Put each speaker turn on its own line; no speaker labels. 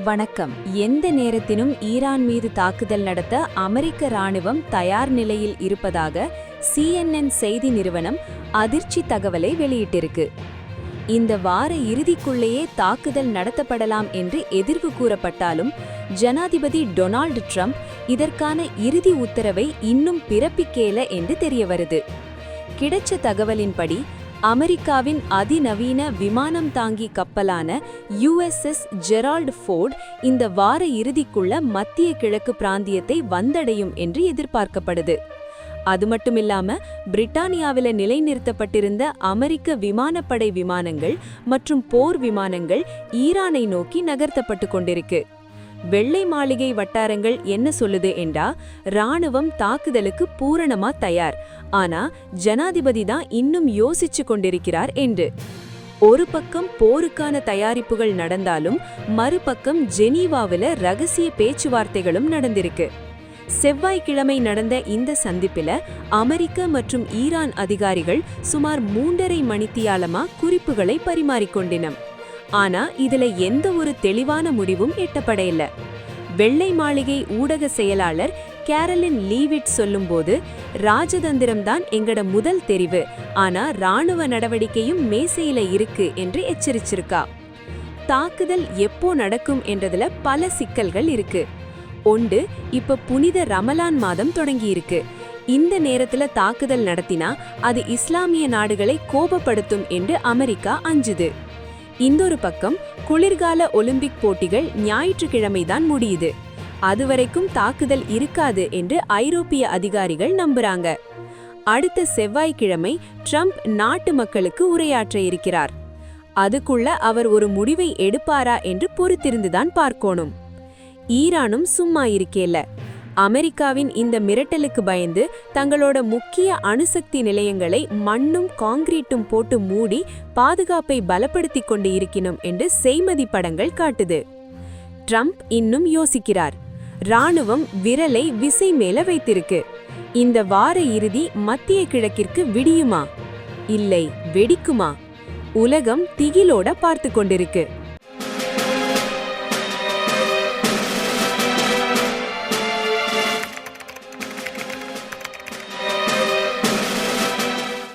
வணக்கம். எந்த நேரத்திலும் ஈரான் மீது தாக்குதல் நடத்த அமெரிக்க ராணுவம் தயார் நிலையில் இருப்பதாக சிஎன்என் செய்தி நிறுவனம் அதிர்ச்சி தகவலை வெளியிட்டிருக்கு. இந்த வார இறுதிக்குள்ளேயே தாக்குதல் நடத்தப்படலாம் என்று எதிர்வு கூறப்பட்டாலும் ஜனாதிபதி டொனால்டு ட்ரம்ப் இதற்கான இறுதி உத்தரவை இன்னும் பிறப்பிக்கேல என்று தெரியவருது. கிடைச்ச தகவலின்படி அமெரிக்காவின் அதிநவீன விமானம் தாங்கி கப்பலான யுஎஸ்எஸ் ஜெரால்டு ஃபோர்ட் இந்த வார இறுதிக்குள்ள மத்திய கிழக்கு பிராந்தியத்தை வந்தடையும் என்று எதிர்பார்க்கப்படுது. அது மட்டுமில்லாம பிரிட்டானியாவில நிலைநிறுத்தப்பட்டிருந்த அமெரிக்க விமானப்படை விமானங்கள் மற்றும் போர் விமானங்கள் ஈரானை நோக்கி நகர்த்தப்பட்டு கொண்டிருக்கு. வெள்ளை மாளிகை வட்டாரங்கள் என்ன சொல்லுது என்றா ராணுவம் தாக்குதலுக்கு பூரணமா தயார். ஆனா ஜனாதிபதி தான் இன்னும் யோசிச்சு கொண்டிருக்கிறார் என்று. ஒரு பக்கம் போருக்கான தயாரிப்புகள் நடந்தாலும் மறுபக்கம் ஜெனீவாவில ரகசிய பேச்சுவார்த்தைகளும் நடந்திருக்கு. செவ்வாய்க்கிழமை நடந்த இந்த சந்திப்பில அமெரிக்க மற்றும் ஈரான் அதிகாரிகள் சுமார் மூன்றரை மணித்தியாலமா குறிப்புகளை பரிமாறிக்கொண்டினம் ஆனா இதுல எந்த ஒரு தெளிவான முடிவும் எட்டப்படையில வெள்ளை மாளிகை ஊடக செயலாளர் கேரலின் லீவிட் சொல்லும்போது ராஜதந்திரம் தான் எங்கட முதல் தெரிவு. ஆனா ராணுவ நடவடிக்கையும் மேசையில இருக்கு என்று எச்சரிச்சிருக்கா. தாக்குதல் எப்போ நடக்கும் என்றதுல பல சிக்கல்கள் இருக்கு. ஒன்று இப்ப புனித ரமலான் மாதம் தொடங்கியிருக்கு இந்த நேரத்துல தாக்குதல் நடத்தினா அது இஸ்லாமிய நாடுகளை கோபப்படுத்தும் என்று அமெரிக்கா அஞ்சுது. இன்னொரு பக்கம் குளிர்கால ஒலிம்பிக் போட்டிகள் ஞாயிற்றுக்கிழமைதான் முடியுது. அதுவரைக்கும் தாக்குதல் இருக்காது என்று ஐரோப்பிய அதிகாரிகள் நம்புறாங்க. அடுத்த செவ்வாய்க்கிழமை ட்ரம்ப் நாட்டு மக்களுக்கு உரையாற்ற இருக்கிறார். அதுக்குள்ள அவர் ஒரு முடிவை எடுப்பாரா என்று பொறுத்திருந்துதான் பார்க்கணும். ஈரானும் சும்மா இருக்கேல்ல அமெரிக்காவின் இந்த மிரட்டலுக்கு பயந்து தங்களோட முக்கிய அணுசக்தி நிலையங்களை மண்ணும் காங்கிரீட்டும் போட்டு மூடி பாதுகாப்பை பலப்படுத்தி கொண்டு இருக்கணும் என்று செய்மதி படங்கள் காட்டுது. ட்ரம்ப் இன்னும் யோசிக்கிறார். ராணுவம் விரலை விசை மேல வைத்திருக்கு. இந்த வார இறுதி மத்திய கிழக்கிற்கு விடியுமா? இல்லை வெடிக்குமா? உலகம் திகிலோட பார்த்து கொண்டிருக்கு.